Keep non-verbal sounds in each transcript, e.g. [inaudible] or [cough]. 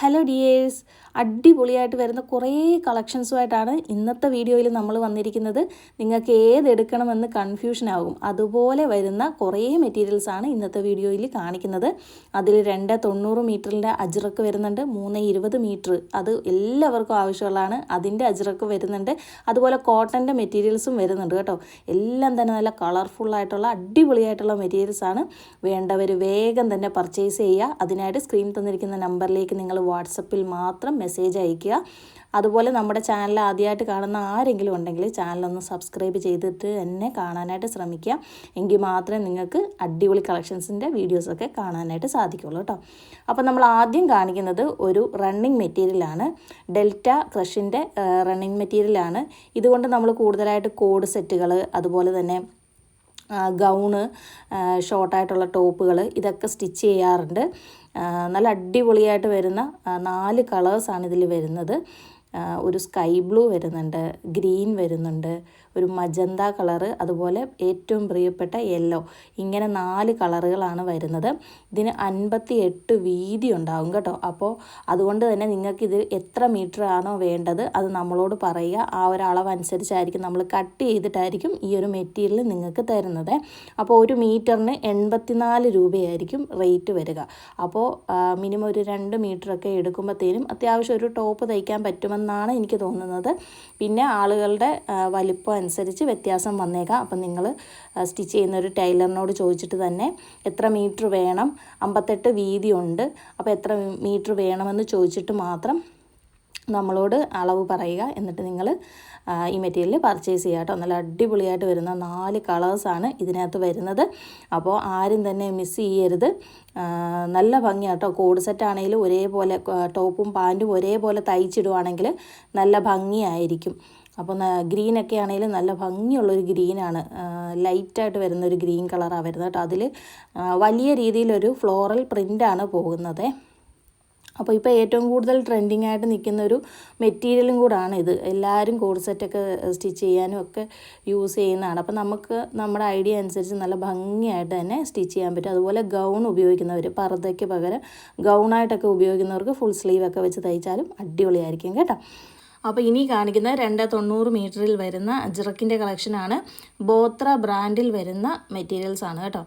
Hello dears. അടിപൊളിയായിട്ട് വരുന്ന കുറേ കളക്ഷൻസുമായിട്ടാണ് ഇന്നത്തെ വീഡിയോയിൽ നമ്മൾ വന്നിരിക്കുന്നത്. നിങ്ങൾക്ക് ഏതെടുക്കണമെന്ന് കൺഫ്യൂഷൻ ആകും. അതുപോലെ വരുന്ന കുറേ മെറ്റീരിയൽസാണ് ഇന്നത്തെ വീഡിയോയിൽ കാണിക്കുന്നത്. അതിൽ രണ്ട് തൊണ്ണൂറ് മീറ്ററിന്റെ അജ്രക്ക് വരുന്നുണ്ട് മൂന്ന് ഇരുപത് മീറ്റർ. അത് എല്ലാവർക്കും ആവശ്യമുള്ളതാണ്. അതിന്റെ അജ്രക്ക് വരുന്നുണ്ട്. അതുപോലെ കോട്ടന്റെ മെറ്റീരിയൽസും വരുന്നുണ്ട് കേട്ടോ. എല്ലാം തന്നെ നല്ല കളർഫുള്ളായിട്ടുള്ള അടിപൊളിയായിട്ടുള്ള മെറ്റീരിയൽസാണ് വേണ്ടവർ വേഗം തന്നെ പർച്ചേസ് ചെയ്യുക. അതിനായിട്ട് സ്ക്രീൻ തന്നിരിക്കുന്ന നമ്പറിലേക്ക് നിങ്ങൾ വാട്സപ്പിൽ മാത്രം മെസ്സേജ് അയയ്ക്കുക. അതുപോലെ നമ്മുടെ ചാനൽ ആദ്യമായിട്ട് കാണുന്ന ആരെങ്കിലും ഉണ്ടെങ്കിൽ ചാനലൊന്ന് സബ്സ്ക്രൈബ് ചെയ്തിട്ട് തന്നെ കാണാനായിട്ട് ശ്രമിക്കുക. എങ്കിൽ മാത്രമേ നിങ്ങൾക്ക് അടിപൊളി കളക്ഷൻസിന്റെ വീഡിയോസൊക്കെ കാണാനായിട്ട് സാധിക്കുള്ളൂ കേട്ടോ. അപ്പോൾ നമ്മൾ ആദ്യം കാണിക്കുന്നത് ഒരു റണ്ണിങ് മെറ്റീരിയലാണ് ഡെൽറ്റ ക്രഷിന്റെ റണ്ണിങ് മെറ്റീരിയലാണ് ഇതുകൊണ്ട് നമ്മൾ കൂടുതലായിട്ട് കോഡ് സെറ്റുകൾ അതുപോലെ തന്നെ ഗൗണ് ഷോർട്ടായിട്ടുള്ള ടോപ്പുകൾ ഇതൊക്കെ സ്റ്റിച്ച് ചെയ്യാറുണ്ട്. നല്ല അടിപൊളിയായിട്ട് വരുന്ന നാല് കളേഴ്സാണ് ഇതിൽ വരുന്നത്. ഒരു സ്കൈ ബ്ലൂ വരുന്നുണ്ട് ഗ്രീൻ വരുന്നുണ്ട് ഒരു മജന്ത കളറ് അതുപോലെ ഏറ്റവും പ്രിയപ്പെട്ട യെല്ലോ. ഇങ്ങനെ നാല് കളറുകളാണ് വരുന്നത്. ഇതിന് അൻപത്തി എട്ട് വീതി ഉണ്ടാവും കേട്ടോ. അപ്പോൾ അതുകൊണ്ട് തന്നെ നിങ്ങൾക്ക് ഇത് എത്ര മീറ്റർ ആണോ വേണ്ടത് അത് നമ്മളോട് പറയുക. ആ ഒരു അളവനുസരിച്ചായിരിക്കും നമ്മൾ കട്ട് ചെയ്തിട്ടായിരിക്കും ഈ ഒരു മെറ്റീരിയൽ നിങ്ങൾക്ക് തരുന്നത്. അപ്പോൾ ഒരു മീറ്ററിന് എൺപത്തിനാല് രൂപയായിരിക്കും റേറ്റ് വരിക. അപ്പോൾ മിനിമം ഒരു രണ്ട് മീറ്ററൊക്കെ എടുക്കുമ്പോഴത്തേനും അത്യാവശ്യം ഒരു ടോപ്പ് തയ്ക്കാൻ പറ്റുമെന്നാണ് എനിക്ക് തോന്നുന്നത്. പിന്നെ ആളുകളുടെ വലിപ്പം അനുസരിച്ച് വ്യത്യാസം വന്നേക്കാം. അപ്പം നിങ്ങൾ സ്റ്റിച്ച് ചെയ്യുന്ന ഒരു ടൈലറിനോട് ചോദിച്ചിട്ട് തന്നെ എത്ര മീറ്റർ വേണം? അമ്പത്തെട്ട് വീതിയുണ്ട്. അപ്പോൾ എത്ര മീറ്റർ വേണമെന്ന് ചോദിച്ചിട്ട് മാത്രം നമ്മളോട് അളവ് പറയുക. എന്നിട്ട് നിങ്ങൾ ഈ മെറ്റീരിയൽ പർച്ചേസ് ചെയ്യുക കേട്ടോ. നല്ല അടിപൊളിയായിട്ട് വരുന്ന നാല് കളേഴ്സാണ് ഇതിനകത്ത് വരുന്നത്. അപ്പോൾ ആരും തന്നെ മിസ് ചെയ്യരുത്. നല്ല ഭംഗിയാണ് കേട്ടോ. കോഡ് സെറ്റ് ആണെങ്കിലും ഒരേപോലെ ടോപ്പും പാന്റും ഒരേപോലെ തയ്ച്ചിടുവാണെങ്കിൽ നല്ല ഭംഗിയായിരിക്കും. അപ്പോൾ ഗ്രീനൊക്കെ ആണെങ്കിലും നല്ല ഭംഗിയുള്ളൊരു ഗ്രീനാണ്. ലൈറ്റായിട്ട് വരുന്ന ഒരു ഗ്രീൻ കളറാണ് വരുന്നത് കേട്ടോ. അതിൽ വലിയ രീതിയിലൊരു ഫ്ലോറൽ പ്രിന്റാണ് പോകുന്നത്. അപ്പോൾ ഇപ്പോൾ ഏറ്റവും കൂടുതൽ ട്രെൻഡിങ് ആയിട്ട് നിൽക്കുന്ന ഒരു മെറ്റീരിയലും കൂടാണ് ഇത്. എല്ലാവരും കോഡ് സെറ്റൊക്കെ സ്റ്റിച്ച് ചെയ്യാനും ഒക്കെ യൂസ് ചെയ്യുന്നതാണ്. അപ്പോൾ നമുക്ക് നമ്മുടെ ഐഡിയ അനുസരിച്ച് നല്ല ഭംഗിയായിട്ട് തന്നെ സ്റ്റിച്ച് ചെയ്യാൻ പറ്റും. അതുപോലെ ഗൗൺ ഉപയോഗിക്കുന്നവർ പർദ്ദയ്ക്ക് പകരം ഗൗണായിട്ടൊക്കെ ഉപയോഗിക്കുന്നവർക്ക് ഫുൾ സ്ലീവൊക്കെ വെച്ച് തയ്ച്ചാലും അടിപൊളിയായിരിക്കും കേട്ടോ. അപ്പോൾ ഇനി കാണിക്കുന്ന രണ്ട് തൊണ്ണൂറ് മീറ്ററിൽ വരുന്ന അജ്രക്കിന്റെ കളക്ഷനാണ് ബോത്ര ബ്രാൻഡിൽ വരുന്ന മെറ്റീരിയൽസ് ആണ് കേട്ടോ.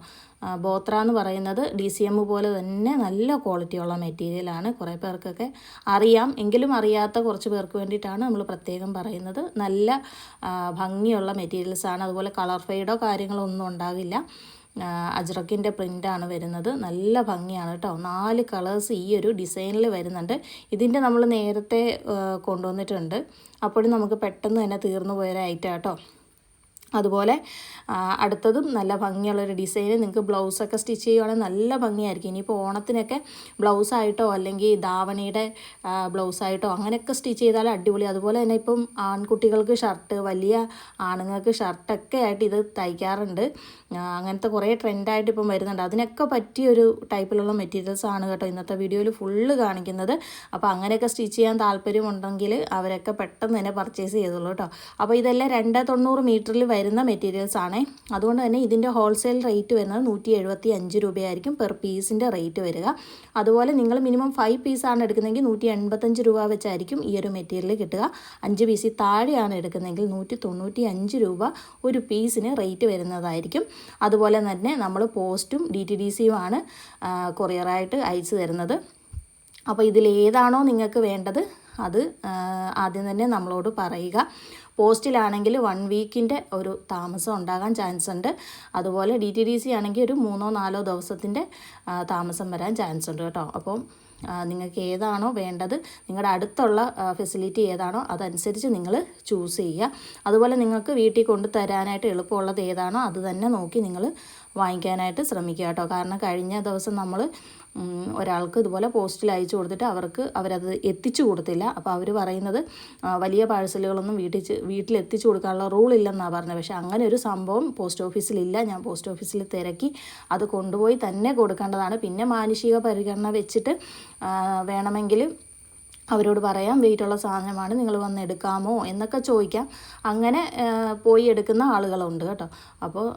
ബോത്ര എന്ന് പറയുന്നത് ഡി സി എം പോലെ തന്നെ നല്ല ക്വാളിറ്റിയുള്ള മെറ്റീരിയലാണ് കുറേ പേർക്കൊക്കെ അറിയാം. എങ്കിലും അറിയാത്ത കുറച്ച് പേർക്ക് വേണ്ടിയിട്ടാണ് നമ്മൾ പ്രത്യേകം പറയുന്നത്. നല്ല ഭംഗിയുള്ള മെറ്റീരിയൽസാണ് അതുപോലെ കളർ ഫെയ്ഡോ കാര്യങ്ങളോ ഒന്നും ഉണ്ടാകില്ല അജ്രക്കിന്റെ പ്രിന്റാണ് വരുന്നത്. നല്ല ഭംഗിയാണ് കേട്ടോ. നാല് കളേഴ്സ് ഈ ഒരു ഡിസൈനിൽ വരുന്നുണ്ട്. ഇതിന്റെ നമ്മൾ നേരത്തെ കൊണ്ടുവന്നിട്ടുണ്ട്. അപ്പോഴും നമുക്ക് പെട്ടെന്ന് തന്നെ തീർന്നു പോയൊരു കേട്ടോ അതുപോലെ അടുത്തതും നല്ല ഭംഗിയുള്ളൊരു ഡിസൈൻ. നിങ്ങൾക്ക് ബ്ലൗസൊക്കെ സ്റ്റിച്ച് ചെയ്യുവാണെങ്കിൽ നല്ല ഭംഗിയായിരിക്കും. ഇനിയിപ്പോൾ ഓണത്തിനൊക്കെ ബ്ലൗസായിട്ടോ അല്ലെങ്കിൽ ധാവണിയുടെ ബ്ലൗസായിട്ടോ അങ്ങനെയൊക്കെ സ്റ്റിച്ച് ചെയ്താൽ അടിപൊളി. അതുപോലെ തന്നെ ഇപ്പം ആൺകുട്ടികൾക്ക് ഷർട്ട് വലിയ ആണുങ്ങൾക്ക് ഷർട്ടൊക്കെ ആയിട്ട് ഇത് തയ്ക്കാറുണ്ട്. അങ്ങനത്തെ കുറേ ട്രെൻഡായിട്ട് ഇപ്പം വരുന്നുണ്ട്. അതിനൊക്കെ പറ്റിയൊരു ടൈപ്പിലുള്ള മെറ്റീരിയൽസ് ആണ് കേട്ടോ ഇന്നത്തെ വീഡിയോയിൽ ഫുള്ള് കാണിക്കുന്നത്. അപ്പോൾ അങ്ങനെയൊക്കെ സ്റ്റിച്ച് ചെയ്യാൻ താല്പര്യമുണ്ടെങ്കിൽ അവരൊക്കെ പെട്ടെന്ന് തന്നെ പർച്ചേസ് ചെയ്തോളൂ കേട്ടോ. അപ്പോൾ ഇതെല്ലാം രണ്ട് തൊണ്ണൂറ് മീറ്ററിൽ വരുന്ന മെറ്റീരിയൽസ് ആണ്. അതുകൊണ്ട് തന്നെ ഇതിന്റെ ഹോൾസെയിൽ റേറ്റ് വരുന്നത് നൂറ്റി എഴുപത്തി അഞ്ച് രൂപയായിരിക്കും പെർ പീസിന്റെ റേറ്റ് വരിക. അതുപോലെ നിങ്ങൾ മിനിമം ഫൈവ് പീസാണ് എടുക്കുന്നതെങ്കിൽ നൂറ്റി എൺപത്തഞ്ച് രൂപ വെച്ചായിരിക്കും ഈ ഒരു മെറ്റീരിയൽ കിട്ടുക. അഞ്ച് പീസിൽ താഴെയാണ് എടുക്കുന്നതെങ്കിൽ നൂറ്റി തൊണ്ണൂറ്റി അഞ്ച് രൂപ ഒരു പീസിന് റേറ്റ് വരുന്നതായിരിക്കും. അതുപോലെ തന്നെ നമ്മൾ പോസ്റ്റും ഡി ടി ഡി സിയുമാണ് കൊറിയറായിട്ട് അയച്ചു തരുന്നത്. അപ്പോൾ ഇതിലേതാണോ നിങ്ങൾക്ക് വേണ്ടത് അത് ആദ്യം തന്നെ നമ്മളോട് പറയുക. പോസ്റ്റിലാണെങ്കിൽ വൺ വീക്കിന്റെ ഒരു താമസം ഉണ്ടാകാൻ ചാൻസ് ഉണ്ട്. അതുപോലെ ഡി ടി ഡി സി ആണെങ്കിൽ ഒരു മൂന്നോ നാലോ ദിവസത്തിന്റെ താമസം വരാൻ ചാൻസ് ഉണ്ട് കേട്ടോ. അപ്പം നിങ്ങൾക്ക് ഏതാണോ വേണ്ടത് നിങ്ങളുടെ അടുത്തുള്ള ഫെസിലിറ്റി ഏതാണോ അതനുസരിച്ച് നിങ്ങൾ ചൂസ് ചെയ്യുക. അതുപോലെ നിങ്ങൾക്ക് വീട്ടിൽ കൊണ്ട് തരാനായിട്ട് എളുപ്പമുള്ളത് ഏതാണോ അത് തന്നെ നോക്കി നിങ്ങൾ വാങ്ങിക്കാനായിട്ട് ശ്രമിക്കുക കേട്ടോ. കാരണം കഴിഞ്ഞ ദിവസം നമ്മൾ ഒരാൾക്ക് ഇതുപോലെ പോസ്റ്റിൽ അയച്ചു കൊടുത്തിട്ട് അവർക്ക് അവരത് എത്തിച്ചു കൊടുത്തില്ല. അപ്പോൾ അവർ പറയുന്നത് വലിയ പാഴ്സലുകളൊന്നും വീട്ടിൽ വീട്ടിൽ എത്തിച്ചു കൊടുക്കാനുള്ള റൂൾ ഇല്ലെന്നാണ് പറഞ്ഞത്. പക്ഷേ അങ്ങനെ ഒരു സംഭവം പോസ്റ്റ് ഓഫീസിലില്ല ഞാൻ പോസ്റ്റ് ഓഫീസിൽ തിരക്കി അത് കൊണ്ടുപോയി തന്നെ കൊടുക്കേണ്ടതാണ്. പിന്നെ മാനുഷിക പരിഗണന വെച്ചിട്ട് വേണമെങ്കിൽ അവരോട് പറയാം വെയിറ്റുള്ള സാധനമാണ് നിങ്ങൾ വന്ന് എടുക്കാമോ? എന്നൊക്കെ ചോദിക്കാം. അങ്ങനെ പോയി എടുക്കുന്ന ആളുകളുണ്ട് കേട്ടോ. അപ്പോൾ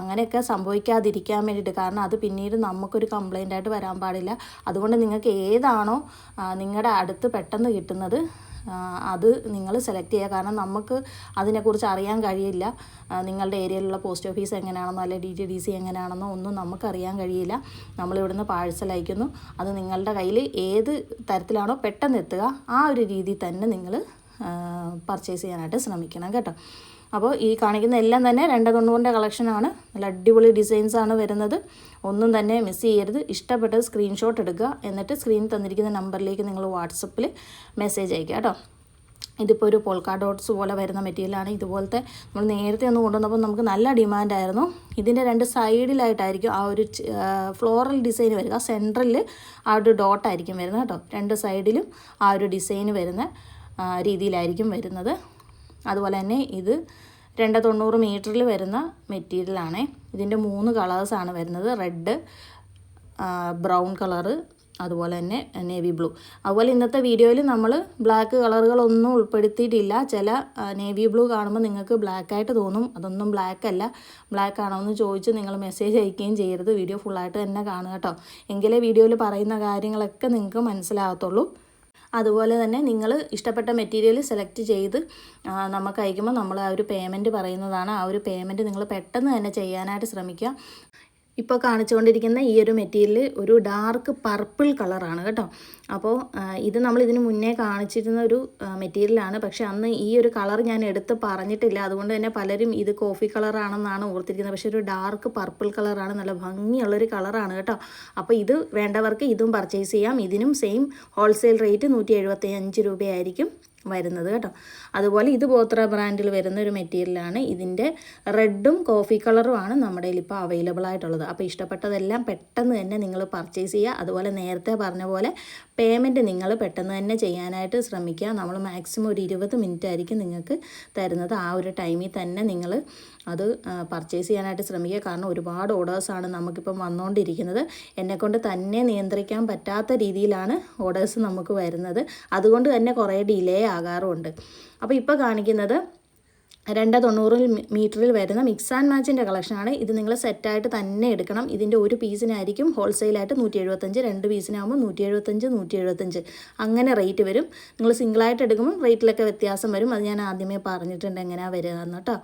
അങ്ങനെയൊക്കെ സംഭവിക്കാതിരിക്കാൻ വേണ്ടിയിട്ട് കാരണം അത് പിന്നീട് നമുക്കൊരു കംപ്ലൈന്റ് ആയിട്ട് വരാൻ പാടില്ല. അതുകൊണ്ട് നിങ്ങൾക്ക് ഏതാണോ നിങ്ങളുടെ അടുത്ത് പെട്ടെന്ന് കിട്ടുന്നത് അത് നിങ്ങൾ സെലക്ട് ചെയ്യുക. കാരണം നമുക്ക് അതിനെക്കുറിച്ച് അറിയാൻ കഴിയില്ല. നിങ്ങളുടെ ഏരിയയിലുള്ള പോസ്റ്റ് ഓഫീസ് എങ്ങനെയാണെന്നോ അല്ലെങ്കിൽ ഡി ടി ഡി സി എങ്ങനെയാണെന്നോ ഒന്നും നമുക്കറിയാൻ കഴിയില്ല. നമ്മളിവിടുന്ന് പാഴ്സൽ അയക്കുന്നു. അത് നിങ്ങളുടെ കയ്യിൽ ഏത് തരത്തിലാണോ പെട്ടെന്ന് എത്തുക ആ ഒരു രീതിയിൽ തന്നെ നിങ്ങൾ പർച്ചേസ് ചെയ്യാനായിട്ട് ശ്രമിക്കണം കേട്ടോ. അപ്പോൾ ഈ കാണിക്കുന്ന എല്ലാം തന്നെ രണ്ട് തൊണ്ണൂറിന്റെ കളക്ഷനാണ് നല്ല അടിപൊളി ഡിസൈൻസ് ആണ് വരുന്നത്. ഒന്നും തന്നെ മിസ് ചെയ്യരുത്. ഇഷ്ടപ്പെട്ടത് സ്ക്രീൻഷോട്ട് എടുക്കുക. എന്നിട്ട് സ്ക്രീൻ തന്നിരിക്കുന്ന നമ്പറിലേക്ക് നിങ്ങൾ വാട്സപ്പിൽ മെസ്സേജ് അയക്കുക കേട്ടോ. ഇതിപ്പോൾ ഒരു പോൾക്കാ ഡോട്ട്സ് പോലെ വരുന്ന മെറ്റീരിയലാണ് ഇതുപോലത്തെ നമ്മൾ നേരത്തെ ഒന്ന് കൊണ്ടുവന്നപ്പോൾ നമുക്ക് നല്ല ഡിമാൻഡായിരുന്നു ഇതിന്റെ രണ്ട് സൈഡിലായിട്ടായിരിക്കും ആ ഒരു ഫ്ലോറൽ ഡിസൈൻ വരിക സെൻട്രലിൽ ആ ഒരു ഡോട്ടായിരിക്കും വരുന്നത് കേട്ടോ. രണ്ട് സൈഡിലും ആ ഒരു ഡിസൈൻ വരുന്ന രീതിയിലായിരിക്കും വരുന്നത്. അതുപോലെ തന്നെ ഇത് രണ്ട് തൊണ്ണൂറ് മീറ്ററിൽ വരുന്ന മെറ്റീരിയലാണ്. ഇതിന്റെ മൂന്ന് കളേഴ്സാണ് വരുന്നത്. റെഡ് ബ്രൗൺ കളറ് അതുപോലെ തന്നെ നേവി ബ്ലൂ. അതുപോലെ ഇന്നത്തെ വീഡിയോയിൽ നമ്മൾ ബ്ലാക്ക് കളറുകളൊന്നും ഉൾപ്പെടുത്തിയിട്ടില്ല. ചില നേവി ബ്ലൂ കാണുമ്പോൾ നിങ്ങൾക്ക് ബ്ലാക്ക് ആയിട്ട് തോന്നും. അതൊന്നും ബ്ലാക്ക് അല്ല. ബ്ലാക്ക് ആണോ എന്ന് ചോദിച്ച് നിങ്ങൾ മെസ്സേജ് അയക്കുകയും ചെയ്യരുത്. വീഡിയോ ഫുള്ളായിട്ട് തന്നെ കാണുക കേട്ടോ. എങ്കിലേ വീഡിയോയിൽ പറയുന്ന കാര്യങ്ങളൊക്കെ നിങ്ങൾക്ക് മനസ്സിലാകത്തുള്ളൂ. അതുപോലെ തന്നെ നിങ്ങൾ ഇഷ്ടപ്പെട്ട മെറ്റീരിയൽ സെലക്ട് ചെയ്ത് നമുക്ക് അയക്കുമ്പോൾ നമ്മൾ ആ ഒരു പേയ്മെന്റ് പറയുന്നതാണ്. ആ ഒരു പേയ്മെന്റ് നിങ്ങൾ പെട്ടെന്ന് തന്നെ ചെയ്യാനായിട്ട് ശ്രമിക്കുക. ഇപ്പോൾ കാണിച്ചുകൊണ്ടിരിക്കുന്ന ഈ ഒരു മെറ്റീരിയൽ ഒരു ഡാർക്ക് പർപ്പിൾ കളറാണ് കേട്ടോ. അപ്പോൾ ഇത് നമ്മൾ ഇതിന് മുന്നേ കാണിച്ചിരുന്ന ഒരു മെറ്റീരിയലാണ്. പക്ഷേ അന്ന് ഈ ഒരു കളർ ഞാൻ എടുത്ത് പറഞ്ഞിട്ടില്ല. അതുകൊണ്ട് തന്നെ പലരും ഇത് കോഫി കളറാണെന്നാണ് ഓർത്തിരിക്കുന്നത്. പക്ഷേ ഒരു ഡാർക്ക് പർപ്പിൾ കളറാണ്. നല്ല ഭംഗിയുള്ളൊരു കളറാണ് കേട്ടോ. അപ്പോൾ ഇത് വേണ്ടവർക്ക് ഇതും പർച്ചേസ് ചെയ്യാം. ഇതിനും സെയിം ഹോൾസെയിൽ റേറ്റ് നൂറ്റി രൂപയായിരിക്കും. വരുന്നത് കേട്ടോ. അതുപോലെ ഇത് ബോത്ര ബ്രാൻഡിൽ വരുന്ന ഒരു മെറ്റീരിയലാണ്. ഇതിന്റെ റെഡും കോഫി കളറുമാണ് നമ്മുടെ ഇപ്പോൾ അവൈലബിൾ ആയിട്ടുള്ളത്. അപ്പോൾ ഇഷ്ടപ്പെട്ടതെല്ലാം പെട്ടെന്ന് തന്നെ നിങ്ങൾ പർച്ചേസ് ചെയ്യുക. അതുപോലെ നേരത്തെ പറഞ്ഞ പോലെ പേയ്മെന്റ് നിങ്ങൾ പെട്ടെന്ന് തന്നെ ചെയ്യാനായിട്ട് ശ്രമിക്കുക. നമ്മൾ മാക്സിമം ഒരു ഇരുപത് മിനിറ്റ് ആയിരിക്കും നിങ്ങൾക്ക് തരുന്നത്. ആ ഒരു ടൈമിൽ തന്നെ നിങ്ങൾ അത് പർച്ചേസ് ചെയ്യാനായിട്ട് ശ്രമിക്കുക. കാരണം ഒരുപാട് ഓർഡേഴ്സാണ് നമുക്കിപ്പം വന്നുകൊണ്ടിരിക്കുന്നത്. എന്നെക്കൊണ്ട് തന്നെ നിയന്ത്രിക്കാൻ പറ്റാത്ത രീതിയിലാണ് ഓർഡേഴ്സ് നമുക്ക് വരുന്നത്. അതുകൊണ്ട് തന്നെ കുറേ ഡിലേ ആകാറുമുണ്ട്. അപ്പോൾ ഇപ്പോൾ കാണിക്കുന്നത് രണ്ട് തൊണ്ണൂറിൽ മീ- മീറ്ററിൽ വരുന്ന മിക്സ് ആൻഡ് മാച്ചിന്റെ കളക്ഷനാണ് ഇത് നിങ്ങൾ സെറ്റായിട്ട് തന്നെ എടുക്കണം. ഇതിന്റെ ഒരു പീസിനായിരിക്കും ഹോൾസെയിലായിട്ട് നൂറ്റി എഴുപത്തഞ്ച് രണ്ട് പീസിനാകുമ്പോൾ നൂറ്റി എഴുപത്തഞ്ച് നൂറ്റി എഴുപത്തഞ്ച് അങ്ങനെ റേറ്റ് വരും. നിങ്ങൾ സിംഗിളായിട്ട് എടുക്കുമ്പോൾ റേറ്റിലൊക്കെ വ്യത്യാസം വരും. അത് ഞാൻ ആദ്യമേ പറഞ്ഞിട്ടുണ്ട് എങ്ങനെയാണ് വരിക എന്ന് കേട്ടോ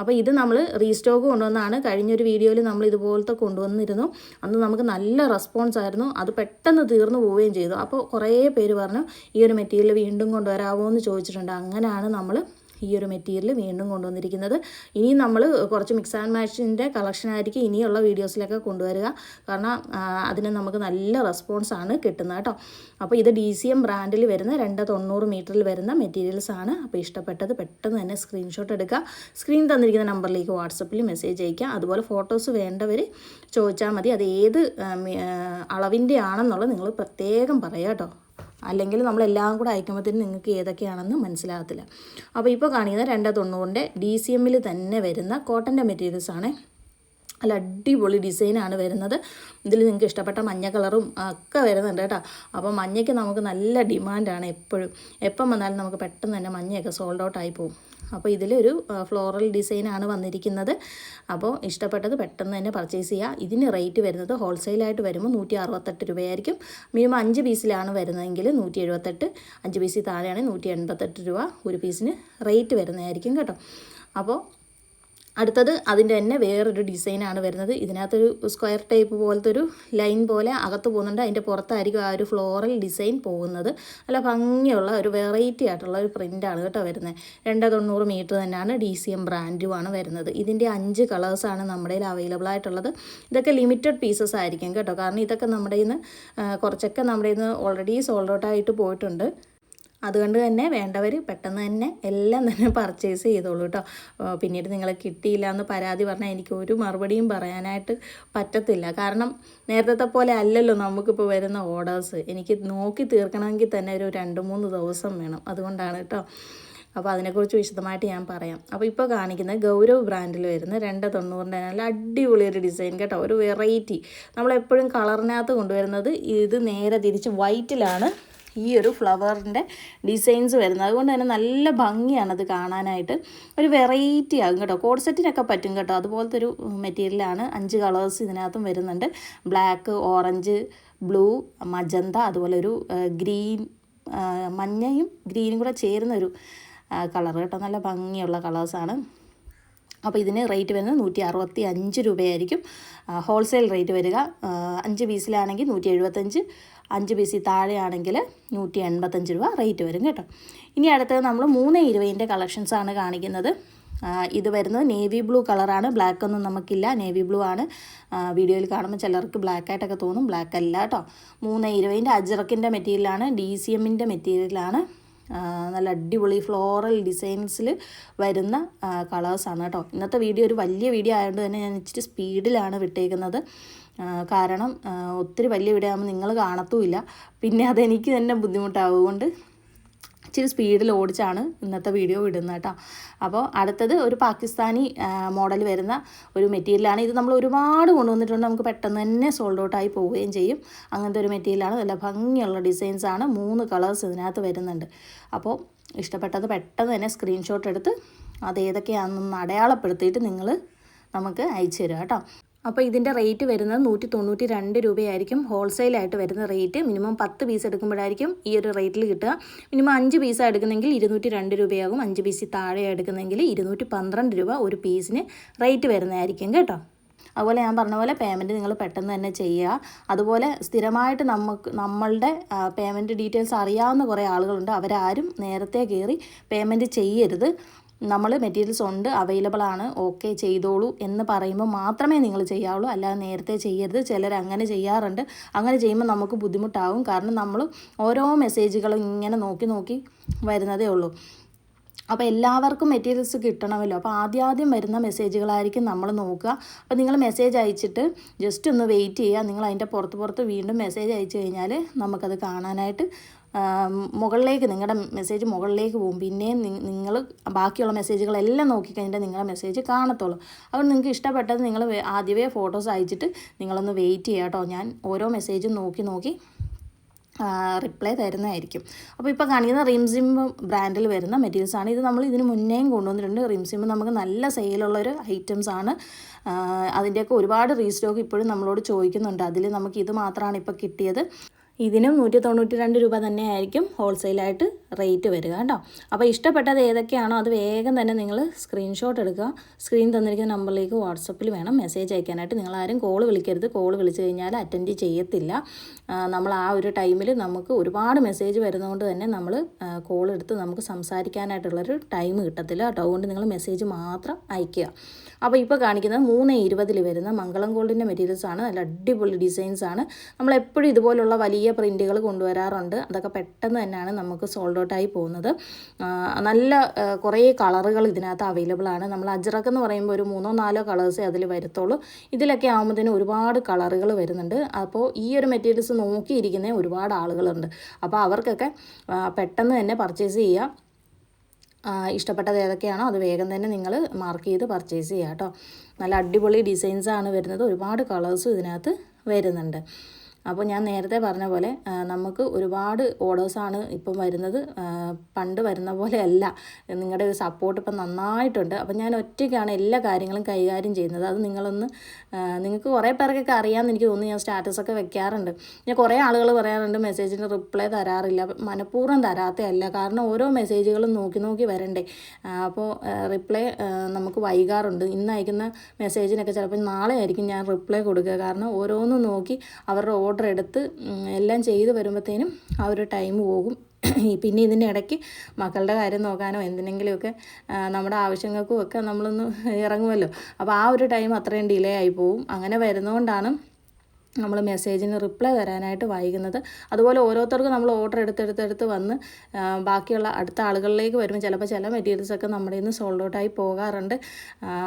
അപ്പോൾ ഇത് നമ്മൾ റീസ്റ്റോക്ക് കൊണ്ടുവന്നാണ്. കഴിഞ്ഞൊരു വീഡിയോയിൽ നമ്മൾ ഇതുപോലത്തെ കൊണ്ടുവന്നിരുന്നു. അന്ന് നമുക്ക് നല്ല റെസ്പോൺസ് ആയിരുന്നു. അത് പെട്ടെന്ന് തീർന്നു പോവുകയും ചെയ്തു. അപ്പോൾ കുറേ പേര് പറഞ്ഞു ഈ ഒരു മെറ്റീരിയൽ വീണ്ടും കൊണ്ടുവരാമോ എന്ന് ചോദിച്ചിട്ടുണ്ട്. അങ്ങനെയാണ് നമ്മൾ ഈ ഒരു മെറ്റീരിയൽ വീണ്ടും കൊണ്ടുവന്നിരിക്കുന്നത്. ഇനി നമ്മൾ കുറച്ച് മിക്സ് ആൻഡ് മാച്ചിന്റെ കളക്ഷൻ ആയിരിക്കും ഇനിയുള്ള വീഡിയോസിലൊക്കെ കൊണ്ടുവരിക. കാരണം അതിന് നമുക്ക് നല്ല റെസ്പോൺസ് ആണ് കിട്ടുന്നത് കേട്ടോ. അപ്പോൾ ഇത് ഡി സി എം ബ്രാൻഡിൽ വരുന്ന രണ്ട് തൊണ്ണൂറ് മീറ്ററിൽ വരുന്ന മെറ്റീരിയൽസ് ആണ്. അപ്പോൾ ഇഷ്ടപ്പെട്ടത് പെട്ടെന്ന് തന്നെ സ്ക്രീൻഷോട്ട് എടുക്കുക. സ്ക്രീൻ തന്നിരിക്കുന്ന നമ്പറിലേക്ക് വാട്സപ്പിൽ മെസ്സേജ് അയക്കുക അതുപോലെ ഫോട്ടോസ് വേണ്ടവർ ചോദിച്ചാൽ മതി. അത് ഏത് അളവിന്റെ ആണെന്നുള്ളത് നിങ്ങൾ പ്രത്യേകം പറയാം കേട്ടോ. അല്ലെങ്കിൽ നമ്മളെല്ലാം കൂടെ അയക്കുമ്പോഴത്തേനും നിങ്ങൾക്ക് ഏതൊക്കെയാണെന്ന് മനസ്സിലാകത്തില്ല. അപ്പോൾ ഇപ്പോൾ കാണിക്കുന്ന രണ്ട് തൊണ്ണൂറിന്റെ ഡി സി എമ്മിൽ തന്നെ വരുന്ന കോട്ടന്റെ മെറ്റീരിയൽസ് ആണ്. നല്ല അടിപൊളി ഡിസൈനാണ് വരുന്നത്. ഇതിൽ നിങ്ങൾക്ക് ഇഷ്ടപ്പെട്ട മഞ്ഞ കളറും ഒക്കെ വരുന്നുണ്ട് കേട്ടോ. അപ്പോൾ മഞ്ഞയ്ക്ക് നമുക്ക് നല്ല ഡിമാൻഡാണ് എപ്പോഴും. എപ്പം വന്നാലും നമുക്ക് പെട്ടെന്ന് തന്നെ മഞ്ഞയൊക്കെ സോൾഡ് ഔട്ട് ആയി പോകും. അപ്പോൾ ഇതിലൊരു ഫ്ലോറൽ ഡിസൈനാണ് വന്നിരിക്കുന്നത്. അപ്പോൾ ഇഷ്ടപ്പെട്ടത് പെട്ടെന്ന് തന്നെ പർച്ചേസ് ചെയ്യുക. ഇതിന് റേറ്റ് വരുന്നത് ഹോൾസെയിലായിട്ട് വരുമ്പോൾ നൂറ്റി അറുപത്തെട്ട് രൂപയായിരിക്കും. മിനിമം അഞ്ച് പീസിലാണ് വരുന്നതെങ്കിൽ നൂറ്റി എഴുപത്തെട്ട് അഞ്ച് പീസിൽ താഴെയാണെങ്കിൽ നൂറ്റി എൺപത്തെട്ട് രൂപ ഒരു പീസിന് റേറ്റ് വരുന്നതായിരിക്കും കേട്ടോ. അപ്പോൾ അടുത്തത് അതിന്റെ തന്നെ വേറൊരു ഡിസൈനാണ് വരുന്നത്. ഇതിനകത്തൊരു സ്ക്വയർ ടൈപ്പ് പോലത്തെ ഒരു ലൈൻ പോലെ അകത്ത് പോകുന്നുണ്ട്. അതിന്റെ പുറത്തായിരിക്കും ആ ഒരു ഫ്ലോറൽ ഡിസൈൻ പോകുന്നത്. നല്ല ഭംഗിയുള്ള ഒരു വെറൈറ്റി ആയിട്ടുള്ള ഒരു പ്രിന്റാണ് കേട്ടോ വരുന്നത്. രണ്ട് തൊണ്ണൂറ് മീറ്റർ തന്നെയാണ് ഡി സി എം ബ്രാൻഡുമാണ് വരുന്നത്. ഇതിന്റെ അഞ്ച് കളേഴ്സാണ് നമ്മുടെ അവൈലബിൾ ആയിട്ടുള്ളത്. ഇതൊക്കെ ലിമിറ്റഡ് പീസസ് ആയിരിക്കും കേട്ടോ. കാരണം ഇതൊക്കെ നമ്മുടെ നിന്ന് കുറച്ചൊക്കെ നമ്മുടെ നിന്ന് ഓൾറെഡി സോൾഡ് ഔട്ട് ആയിട്ട് പോയിട്ടുണ്ട്. അതുകൊണ്ട് തന്നെ വേണ്ടവർ പെട്ടെന്ന് തന്നെ എല്ലാം തന്നെ [laughs] പർച്ചേസ് ചെയ്തോളൂ കേട്ടോ പിന്നീട് നിങ്ങളെ കിട്ടിയില്ല എന്ന് പരാതി പറഞ്ഞാൽ എനിക്ക് ഒരു മറുപടിയും പറയാനായിട്ട് പറ്റത്തില്ല. കാരണം നേരത്തെ പോലെ അല്ലല്ലോ നമുക്കിപ്പോൾ വരുന്ന ഓർഡേഴ്സ് എനിക്ക് നോക്കി തീർക്കണമെങ്കിൽ തന്നെ ഒരു രണ്ട് മൂന്ന് ദിവസം വേണം. അതുകൊണ്ടാണ് കേട്ടോ അപ്പോൾ അതിനെക്കുറിച്ച് വിശദമായിട്ട് ഞാൻ പറയാം. അപ്പോൾ ഇപ്പോൾ കാണിക്കുന്ന ഗൗരവ് ബ്രാൻഡിൽ വരുന്ന രണ്ട് തൊണ്ണൂറിന്റെ നല്ല അടിപൊളി ഒരു ഡിസൈൻ കേട്ടോ. ഒരു വെറൈറ്റി നമ്മളെപ്പോഴും കളറിനകത്ത് കൊണ്ടുവരുന്നത് ഇത് നേരെ തിരിച്ച് വൈറ്റിലാണ് ഈ ഒരു ഫ്ലവറിന്റെ ഡിസൈൻസ് വരുന്നത്. അതുകൊണ്ട് തന്നെ നല്ല ഭംഗിയാണ് അത് കാണാനായിട്ട്. ഒരു വെറൈറ്റി ആകും കേട്ടോ. കോഡ് സെറ്റിനൊക്കെ പറ്റും കേട്ടോ. അതുപോലത്തെ ഒരു മെറ്റീരിയലാണ് അഞ്ച് കളേഴ്സ് ഇതിനകത്തും വരുന്നുണ്ട്. ബ്ലാക്ക് ഓറഞ്ച് ബ്ലൂ മജന്ത അതുപോലെ ഒരു ഗ്രീൻ മഞ്ഞയും ഗ്രീനും കൂടെ ചേരുന്ന ഒരു കളർ കേട്ടോ. നല്ല ഭംഗിയുള്ള കളേഴ്സാണ്. അപ്പോൾ ഇതിന് റേറ്റ് വരുന്നത് നൂറ്റി അറുപത്തി അഞ്ച് രൂപയായിരിക്കും ഹോൾസെയിൽ റേറ്റ് വരിക അഞ്ച് പീസിലാണെങ്കിൽ നൂറ്റി എഴുപത്തഞ്ച് അഞ്ച് പീസിൽ താഴെയാണെങ്കിൽ നൂറ്റി എൺപത്തഞ്ച് രൂപ റേറ്റ് വരും കേട്ടോ. ഇനി അടുത്തത് നമ്മൾ മൂന്ന് ഇരുപതിന്റെ കളക്ഷൻസാണ് കാണിക്കുന്നത്. ഇത് വരുന്നത് നേവി ബ്ലൂ കളറാണ് ബ്ലാക്ക് ഒന്നും നമുക്കില്ല. നേവി ബ്ലൂ ആണ്. വീഡിയോയിൽ കാണുമ്പോൾ ചിലർക്ക് ബ്ലാക്ക് ആയിട്ടൊക്കെ തോന്നും. ബ്ലാക്ക് അല്ല കേട്ടോ. മൂന്ന് ഇരുപതിന്റെ അജറക്കിന്റെ മെറ്റീരിയലാണ് ഡി സി എമ്മിന്റെ മെറ്റീരിയലാണ് നല്ല അടിപൊളി ഫ്ലോറൽ ഡിസൈൻസിൽ വരുന്ന കളേഴ്സാണ് കേട്ടോ. ഇന്നത്തെ വീഡിയോ ഒരു വലിയ വീഡിയോ ആയതുകൊണ്ട് തന്നെ ഞാൻ ഇച്ചിരി സ്പീഡിലാണ് വിട്ടേക്കുന്നത്. കാരണം ഒത്തിരി വലിയ വീഡിയോ ആകുമ്പോൾ നിങ്ങൾ കാണത്തുമില്ല പിന്നെ അതെനിക്ക് തന്നെ ബുദ്ധിമുട്ടാവുകൊണ്ട് ഇച്ചിരി സ്പീഡിൽ ഓടിച്ചാണ് ഇന്നത്തെ വീഡിയോ ഇടുന്നത് കേട്ടോ. അപ്പോൾ അടുത്തത് ഒരു പാകിസ്ഥാനി മോഡൽ വരുന്ന ഒരു മെറ്റീരിയലാണ്. ഇത് നമ്മൾ ഒരുപാട് കൊണ്ടുവന്നിട്ടുണ്ട്. നമുക്ക് പെട്ടെന്ന് തന്നെ സോൾഡ് ഔട്ടായി പോവുകയും ചെയ്യും. അങ്ങനത്തെ ഒരു മെറ്റീരിയലാണ്. നല്ല ഭംഗിയുള്ള ഡിസൈൻസാണ് മൂന്ന് കളേഴ്സ് ഇതിനകത്ത് വരുന്നുണ്ട്. അപ്പോൾ ഇഷ്ടപ്പെട്ടത് പെട്ടെന്ന് തന്നെ സ്ക്രീൻഷോട്ട് എടുത്ത് അത് ഏതൊക്കെയാണെന്നൊന്ന് അടയാളപ്പെടുത്തിയിട്ട് നിങ്ങൾ നമുക്ക് അയച്ചു തരിക കേട്ടോ. അപ്പോൾ ഇതിന്റെ റേറ്റ് വരുന്നത് നൂറ്റി തൊണ്ണൂറ്റി രണ്ട് രൂപയായിരിക്കും ഹോൾസെയിലായിട്ട് വരുന്ന റേറ്റ് മിനിമം പത്ത് പീസ് എടുക്കുമ്പോഴായിരിക്കും ഈ ഒരു റേറ്റിൽ കിട്ടുക. മിനിമം അഞ്ച് പീസാണ് എടുക്കുന്നെങ്കിൽ ഇരുന്നൂറ്റി രണ്ട് രൂപയാകും. അഞ്ച് പീസ് താഴെ എടുക്കുന്നെങ്കിൽ ഇരുന്നൂറ്റി പന്ത്രണ്ട് രൂപ ഒരു പീസിന് റേറ്റ് വരുന്നതായിരിക്കും കേട്ടോ. അതുപോലെ ഞാൻ പറഞ്ഞ പോലെ പേയ്മെന്റ് നിങ്ങൾ പെട്ടെന്ന് തന്നെ ചെയ്യുക. അതുപോലെ സ്ഥിരമായിട്ട് നമുക്ക് നമ്മളുടെ പേയ്മെന്റ് ഡീറ്റെയിൽസ് അറിയാവുന്ന കുറേ ആളുകളുണ്ട്. അവരാരും നേരത്തെ കയറി പേയ്മെന്റ് ചെയ്യരുത്. നമ്മൾ മെറ്റീരിയൽസ് ഉണ്ട് അവൈലബിൾ ആണ് ഓക്കെ ചെയ്തോളൂ എന്ന് പറയുമ്പോൾ മാത്രമേ നിങ്ങൾ ചെയ്യാവുള്ളൂ. അല്ലാതെ നേരത്തെ ചെയ്യരുത്. ചിലർ അങ്ങനെ ചെയ്യാറുണ്ട്. അങ്ങനെ ചെയ്യുമ്പോൾ നമുക്ക് ബുദ്ധിമുട്ടാവും. കാരണം നമ്മൾ ഓരോ മെസ്സേജുകളും ഇങ്ങനെ നോക്കി നോക്കി വരുന്നതേ ഉള്ളൂ. അപ്പോൾ എല്ലാവർക്കും മെറ്റീരിയൽസ് കിട്ടണമല്ലോ. അപ്പോൾ ആദ്യം ആദ്യം വരുന്ന മെസ്സേജുകളായിരിക്കും നമ്മൾ നോക്കുക. അപ്പോൾ നിങ്ങൾ മെസ്സേജ് അയച്ചിട്ട് ജസ്റ്റ് ഒന്ന് വെയിറ്റ് ചെയ്യുക. നിങ്ങൾ അതിന്റെ പുറത്ത് പുറത്ത് വീണ്ടും മെസ്സേജ് അയച്ചു കഴിഞ്ഞാൽ നമുക്കത് കാണാനായിട്ട് മുകളിലേക്ക് നിങ്ങളുടെ മെസ്സേജ് മുകളിലേക്ക് പോകും. പിന്നെയും നിങ്ങൾ ബാക്കിയുള്ള മെസ്സേജുകളെല്ലാം നോക്കിക്കഴിഞ്ഞിട്ട് നിങ്ങളുടെ മെസ്സേജ് കാണത്തുള്ളൂ. അതുകൊണ്ട് നിങ്ങൾക്ക് ഇഷ്ടപ്പെട്ടത് നിങ്ങൾ ആദ്യമേ ഫോട്ടോസ് അയച്ചിട്ട് നിങ്ങളൊന്ന് വെയിറ്റ് ചെയ്യുക കേട്ടോ ഞാൻ ഓരോ മെസ്സേജും നോക്കി നോക്കി റിപ്ലൈ തരുന്നതായിരിക്കും. അപ്പോൾ ഇപ്പോൾ കാണിക്കുന്ന റിംസിം ബ്രാൻഡിൽ വരുന്ന മെറ്റീരിയൽസ് ആണ്. ഇത് നമ്മൾ ഇതിന് മുന്നേയും കൊണ്ടുവന്നിട്ടുണ്ട്. റിംസിം നമുക്ക് നല്ല സെയിലുള്ള ഒരു ഐറ്റംസ് ആണ്. അതിന്റെയൊക്കെ ഒരുപാട് റീസ്റ്റോക്ക് ഇപ്പോഴും നമ്മളോട് ചോദിക്കുന്നുണ്ട്. അതിൽ നമുക്ക് ഇത് മാത്രമാണ് ഇപ്പോൾ കിട്ടിയത്. ഇതിനും നൂറ്റി തൊണ്ണൂറ്റി രണ്ട് രൂപ തന്നെയായിരിക്കും ഹോൾസെയിലായിട്ട് റേറ്റ് വരിക കേട്ടോ. അപ്പോൾ ഇഷ്ടപ്പെട്ടത് ഏതൊക്കെയാണോ അത് വേഗം തന്നെ നിങ്ങൾ സ്ക്രീൻഷോട്ട് എടുക്കുക. സ്ക്രീൻ തന്നിരിക്കുന്ന നമ്പറിലേക്ക് വാട്സപ്പിൽ വേണം മെസ്സേജ് അയക്കാനായിട്ട്. നിങ്ങൾ ആരും കോൾ വിളിക്കരുത്. കോൾ വിളിച്ചു കഴിഞ്ഞാൽ അറ്റൻഡ് ചെയ്യത്തില്ല. നമ്മൾ ആ ഒരു ടൈമിൽ നമുക്ക് ഒരുപാട് മെസ്സേജ് വരുന്നതുകൊണ്ട് തന്നെ നമ്മൾ കോൾ എടുത്ത് നമുക്ക് സംസാരിക്കാനായിട്ടുള്ളൊരു ടൈം കിട്ടത്തില്ല കേട്ടോ. അതുകൊണ്ട് നിങ്ങൾ മെസ്സേജ് മാത്രം അയക്കുക. അപ്പോൾ ഇപ്പോൾ കാണിക്കുന്നത് മൂന്ന് ഇരുപതിൽ വരുന്ന മംഗളം ഗോൾഡിന്റെ മെറ്റീരിയൽസ് ആണ്. നല്ല അടിപൊളി ഡിസൈൻസ് ആണ്. നമ്മൾ എപ്പോഴും ഇതുപോലുള്ള വലിയ പ്രിന്റുകൾ കൊണ്ടുവരാറുണ്ട്. അതൊക്കെ പെട്ടെന്ന് തന്നെയാണ് നമുക്ക് സോൾഡ് ആയി പോകുന്നത്. നല്ല കുറേ കളറുകൾ ഇതിനകത്ത് അവൈലബിൾ ആണ്. നമ്മൾ അജ്രക്ക് എന്ന് പറയുമ്പോൾ ഒരു മൂന്നോ നാലോ കളേഴ്സേ അതിൽ വരത്തുള്ളൂ. ഇതിലൊക്കെ ആകുമ്പോഴത്തേനും ഒരുപാട് കളറുകൾ വരുന്നുണ്ട്. അപ്പോൾ ഈ ഒരു മെറ്റീരിയൽസ് നോക്കിയിരിക്കുന്ന ഒരുപാട് ആളുകളുണ്ട്. അപ്പോൾ അവർക്കൊക്കെ പെട്ടെന്ന് തന്നെ പർച്ചേസ് ചെയ്യുക. ഇഷ്ടപ്പെട്ടത് ഏതൊക്കെയാണോ അത് വേഗം തന്നെ നിങ്ങൾ മാർക്ക് ചെയ്ത് പർച്ചേസ് ചെയ്യുക കേട്ടോ. നല്ല അടിപൊളി ഡിസൈൻസാണ് വരുന്നത്. ഒരുപാട് കളേഴ്സും ഇതിനകത്ത് വരുന്നുണ്ട്. അപ്പോൾ ഞാൻ നേരത്തെ പറഞ്ഞ പോലെ നമുക്ക് ഒരുപാട് ഓർഡേഴ്സാണ് ഇപ്പം വരുന്നത്. പണ്ട് വരുന്ന പോലെ അല്ല നിങ്ങളുടെ ഒരു സപ്പോർട്ട് ഇപ്പം നന്നായിട്ടുണ്ട്. അപ്പം ഞാൻ ഒറ്റയ്ക്കാണ് എല്ലാ കാര്യങ്ങളും കൈകാര്യം ചെയ്യുന്നത്. അത് നിങ്ങളൊന്ന് നിങ്ങൾക്ക് കുറേ പേർക്കൊക്കെ അറിയാമെന്ന് എനിക്ക് തോന്നുന്നു. ഞാൻ സ്റ്റാറ്റസൊക്കെ വെക്കാറുണ്ട്. ഞാൻ കുറേ ആളുകൾ പറയാറുണ്ട് മെസ്സേജിന് റിപ്ലൈ തരാറില്ല. മനഃപൂർവം തരാത്തതല്ല. കാരണം ഓരോ മെസ്സേജുകളും നോക്കി നോക്കി വരണ്ടേ? അപ്പോൾ റിപ്ലൈ നമുക്ക് വൈകാറുണ്ട്. ഇന്ന് അയക്കുന്ന മെസ്സേജിനൊക്കെ ചിലപ്പോൾ നാളെ ആയിരിക്കും ഞാൻ റിപ്ലൈ കൊടുക്കുക. കാരണം ഓരോന്നും നോക്കി അവരുടെ ഓർഡർ എടുത്ത് എല്ലാം ചെയ്ത് വരുമ്പോഴത്തേനും ആ ഒരു ടൈം പോകും. പിന്നെ ഇതിന്റെ ഇടയ്ക്ക് മക്കളുടെ കാര്യം നോക്കാനോ എന്തിനെങ്കിലുമൊക്കെ നമ്മുടെ ആവശ്യങ്ങൾക്കും ഒക്കെ നമ്മളൊന്ന് ഇറങ്ങുമല്ലോ. അപ്പോൾ ആ ഒരു ടൈം അത്രയും ഡിലേ ആയി പോവും. അങ്ങനെ വരുന്നതുകൊണ്ടാണ് നമ്മൾ മെസ്സേജിന് റിപ്ലൈ തരാനായിട്ട് വൈകുന്നത് അതുപോലെ ഓരോരുത്തർക്കും നമ്മൾ ഓർഡർ എടുത്തെടുത്തെടുത്ത് വന്ന് ബാക്കിയുള്ള അടുത്ത ആളുകളിലേക്ക് വരുമ്പോൾ ചിലപ്പോൾ ചില മെറ്റീരിയൽസൊക്കെ നമ്മുടെ നിന്ന് സോൾഡ് ഔട്ടായി പോകാറുണ്ട്.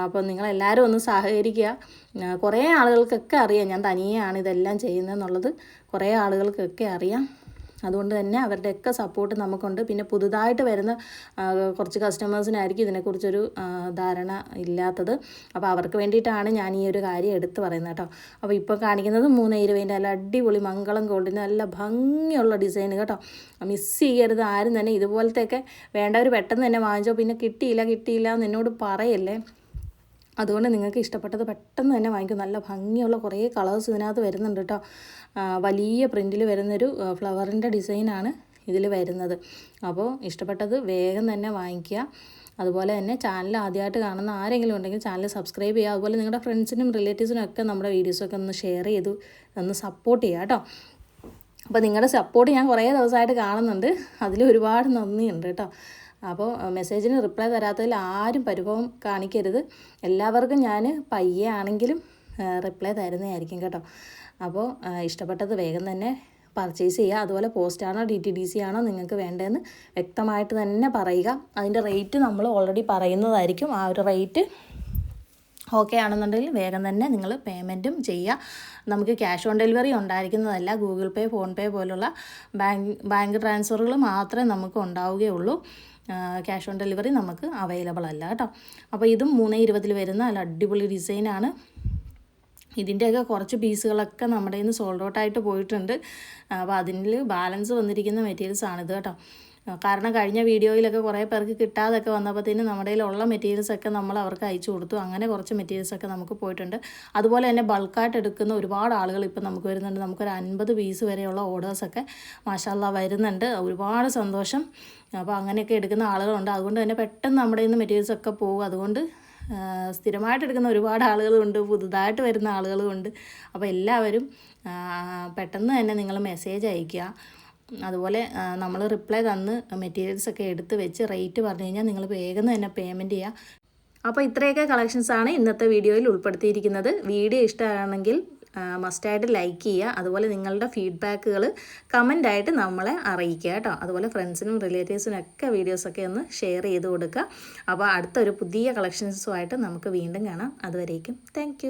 അപ്പോൾ നിങ്ങളെല്ലാവരും ഒന്ന് സഹകരിക്കുക. കുറേ ആളുകൾക്കൊക്കെ അറിയാം. ഞാൻ തനിയെയാണ് ഇതെല്ലാം ചെയ്യുന്നതെന്നുള്ളത്. കുറേ ആളുകൾക്കൊക്കെ അറിയാം. അതുകൊണ്ട് തന്നെ അവരുടെയൊക്കെ സപ്പോർട്ട് നമുക്കുണ്ട്. പിന്നെ പുതുതായിട്ട് വരുന്ന കുറച്ച് കസ്റ്റമേഴ്സിനായിരിക്കും ഇതിനെക്കുറിച്ചൊരു ധാരണ ഇല്ലാത്തത്. അപ്പോൾ അവർക്ക് വേണ്ടിയിട്ടാണ് ഞാൻ ഈ ഒരു കാര്യം എടുത്ത് പറയുന്നത് കേട്ടോ. അപ്പോൾ ഇപ്പോൾ കാണിക്കുന്നത് മൂന്ന് ഇരുപതിന്റെ നല്ല അടിപൊളി മംഗളം ഗോൾഡിന്റെ നല്ല ഭംഗിയുള്ള ഡിസൈൻ കേട്ടോ. മിസ് ചെയ്യരുത്. ആരും തന്നെ ഇതുപോലത്തെയൊക്കെ വേണ്ടവർ പെട്ടെന്ന് തന്നെ വാങ്ങിച്ചോ. പിന്നെ കിട്ടിയില്ല കിട്ടിയില്ല എന്നോട് പറയല്ലേ? അതുകൊണ്ട് നിങ്ങൾക്ക് ഇഷ്ടപ്പെട്ടത് പെട്ടെന്ന് തന്നെ വാങ്ങിക്കും. നല്ല ഭംഗിയുള്ള കുറേ കളേഴ്സ് ഇതിനകത്ത് വരുന്നുണ്ട് കേട്ടോ. വലിയ പ്രിന്റിൽ വരുന്നൊരു ഫ്ലവറിന്റെ ഡിസൈനാണ് ഇതിൽ വരുന്നത്. അപ്പോൾ ഇഷ്ടപ്പെട്ടത് വേഗം തന്നെ വാങ്ങിക്കുക. അതുപോലെ തന്നെ ചാനൽ ആദ്യമായിട്ട് കാണുന്ന ആരെങ്കിലും ഉണ്ടെങ്കിൽ ചാനൽ സബ്സ്ക്രൈബ് ചെയ്യുക. അതുപോലെ നിങ്ങളുടെ ഫ്രണ്ട്സിനും റിലേറ്റീവ്സിനും ഒക്കെ നമ്മുടെ വീഡിയോസൊക്കെ ഒന്ന് ഷെയർ ചെയ്ത് ഒന്ന് സപ്പോർട്ട് ചെയ്യുക കേട്ടോ. അപ്പോൾ നിങ്ങളുടെ സപ്പോർട്ട് ഞാൻ കുറേ ദിവസമായിട്ട് കാണുന്നുണ്ട്. അതിൽ ഒരുപാട് നന്ദിയുണ്ട് കേട്ടോ. അപ്പോൾ മെസ്സേജിന് റിപ്ലൈ തരാത്തതിൽ ആരും പരിഭവം കാണിക്കരുത്. എല്ലാവർക്കും ഞാൻ പയ്യെ ആണെങ്കിലും റിപ്ലൈ തരുന്നതായിരിക്കും കേട്ടോ. അപ്പോൾ ഇഷ്ടപ്പെട്ടത് വേഗം തന്നെ പർച്ചേസ് ചെയ്യുക. അതുപോലെ പോസ്റ്റാണോ ഡി ടി ഡി സി ആണോ നിങ്ങൾക്ക് വേണ്ടതെന്ന് വ്യക്തമായിട്ട് തന്നെ പറയുക. അതിന്റെ റേറ്റ് നമ്മൾ ഓൾറെഡി പറയുന്നതായിരിക്കും. ആ ഒരു റേറ്റ് ഓക്കെ ആണെന്നുണ്ടെങ്കിൽ വേഗം തന്നെ നിങ്ങൾ പേയ്മെന്റും ചെയ്യുക. നമുക്ക് ക്യാഷ് ഓൺ ഡെലിവറി ഉണ്ടായിരിക്കുന്നതല്ല. ഗൂഗിൾ പേ ഫോൺ പേ പോലുള്ള ബാങ്ക് ബാങ്ക് ട്രാൻസ്ഫറുകൾ മാത്രമേ നമുക്ക് ഉണ്ടാവുകയുള്ളൂ. ക്യാഷ് ഓൺ ഡെലിവറി നമുക്ക് അവൈലബിൾ അല്ല കേട്ടോ. അപ്പോൾ ഇതും മൂന്ന് ഇരുപതിൽ വരുന്ന നല്ല അടിപൊളി ഡിസൈനാണ് ഇതിന്റെയൊക്കെ കുറച്ച് പീസുകളൊക്കെ നമ്മുടെ കയ്യിൽ നിന്ന് സോൾഡ് ഔട്ട് ആയിട്ട് പോയിട്ടുണ്ട്. അപ്പോൾ അതിൽ ബാലൻസ് വന്നിരിക്കുന്ന മെറ്റീരിയൽസ് ആണിത് കേട്ടോ. കാരണം കഴിഞ്ഞ വീഡിയോയിലൊക്കെ കുറേ പേർക്ക് കിട്ടാതൊക്കെ വന്നപ്പോഴത്തേനും നമ്മുടെ കയ്യിലുള്ള മെറ്റീരിയൽസൊക്കെ നമ്മൾ അവർക്ക് അയച്ചു കൊടുത്തു. അങ്ങനെ കുറച്ച് മെറ്റീരിയൽസൊക്കെ നമുക്ക് പോയിട്ടുണ്ട്. അതുപോലെ തന്നെ ബൾക്കായിട്ട് എടുക്കുന്ന ഒരുപാട് ആളുകൾ ഇപ്പം നമുക്ക് വരുന്നുണ്ട്. നമുക്കൊരു അൻപത് പീസ് വരെയുള്ള ഓർഡേഴ്സൊക്കെ മാഷാല്ല വരുന്നുണ്ട്. ഒരുപാട് സന്തോഷം. അപ്പോൾ അങ്ങനെയൊക്കെ എടുക്കുന്ന ആളുകളുണ്ട്. അതുകൊണ്ട് തന്നെ പെട്ടെന്ന് നമ്മുടെ ഇന്ന് നിന്ന് മെറ്റീരിയൽസ് ഒക്കെ പോകും. അതുകൊണ്ട് സ്ഥിരമായിട്ട് എടുക്കുന്ന ഒരുപാട് ആളുകളുണ്ട്. പുതുതായിട്ട് വരുന്ന ആളുകളുണ്ട്. അപ്പോൾ എല്ലാവരും പെട്ടെന്ന് തന്നെ നിങ്ങൾ മെസ്സേജ് അയയ്ക്കുക. അതുപോലെ നമ്മൾ റിപ്ലൈ തന്ന് മെറ്റീരിയൽസ് ഒക്കെ എടുത്ത് വെച്ച് റേറ്റ് പറഞ്ഞു കഴിഞ്ഞാൽ നിങ്ങൾ വേഗം തന്നെ പേയ്മെന്റ് ചെയ്യുക അപ്പോൾ ഇത്രയൊക്കെ കളക്ഷൻസാണ് ഇന്നത്തെ വീഡിയോയിൽ ഉൾപ്പെടുത്തിയിരിക്കുന്നത്. വീഡിയോ ഇഷ്ടമാണെങ്കിൽ മസ്റ്റായിട്ട് ലൈക്ക് ചെയ്യുക അതുപോലെ നിങ്ങളുടെ ഫീഡ്ബാക്കുകൾ കമന്റായിട്ട് നമ്മളെ അറിയിക്കുക കേട്ടോ. അതുപോലെ ഫ്രണ്ട്സിനും റിലേറ്റീവ്സിനും ഒക്കെ വീഡിയോസൊക്കെ ഒന്ന് ഷെയർ ചെയ്ത് കൊടുക്കുക. അപ്പോൾ അടുത്തൊരു പുതിയ കളക്ഷൻസുമായിട്ട് നമുക്ക് വീണ്ടും കാണാം. അതുവരേക്കും താങ്ക്